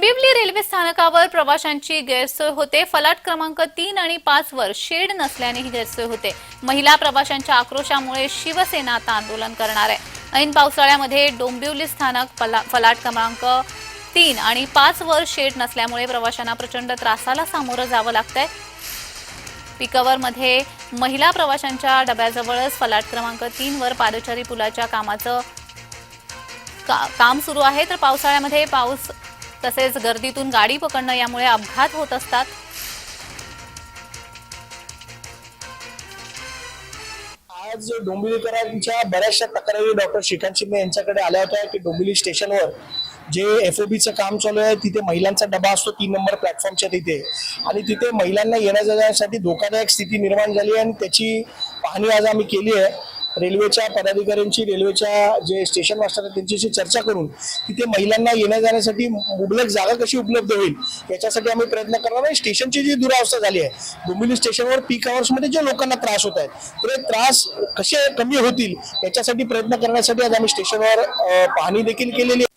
बिवली railway स्थानकावर प्रवाशांची गैरसोय होते. फलाट क्रमांक तीन आणि पाच वर शेड नसल्याने ही गैरसोय होते. महिला प्रवाशांच्या आक्रोशामुळे शिवसेना आता आंदोलन करणार आहे. ऐन पावसाळ्यामध्ये डोंबिवली स्थानक फला- फलाट क्रमांक तीन आणि पाच वर शेड नसल्यामुळे प्रवाशांना प्रचंड त्रासाला सामोरं जावं लागतंय. पिकवरमध्ये महिला प्रवाशांच्या डब्याजवळच फलाट क्रमांक तीन वर पादचारी पुलाच्या कामाचं का- काम सुरू आहे. तर पावसाळ्यामध्ये पाऊस तसेच गर्दीतून गाडी पकडणं यामुळे अपघात होत असतात. आज डोंबिवलीकरांच्या बऱ्याचशा तक्रारी डॉक्टर श्रीकांत शिंदे यांच्याकडे आल्या होत्या की डोंबिवली स्टेशनवर जे एफ चं काम चालू आहे तिथे महिलांचा डबा असतो तीन नंबर प्लॅटफॉर्मच्या तिथे. आणि तिथे महिलांना येण्या जाण्यासाठी धोकादायक स्थिती निर्माण झाली आहे आणि त्याची पाहणी आज आम्ही केली आहे. रेल्वेच्या पदाधिकाऱ्यांची रेल्वेच्या जे स्टेशन मास्टर आहेत त्यांच्याशी चर्चा करून तिथे महिलांना येण्या जाण्यासाठी मुबलक जागा कशी उपलब्ध होईल याच्यासाठी आम्ही प्रयत्न करणार आहे स्टेशनची जी दुरावस्था झाली आहे डोंबिवली स्टेशनवर पीक आवर्समध्ये जे लोकांना त्रास होत आहेत ते त्रास कसे कमी होतील याच्यासाठी प्रयत्न करण्यासाठी आज आम्ही स्टेशनवर पाहणी देखील केलेली आहे.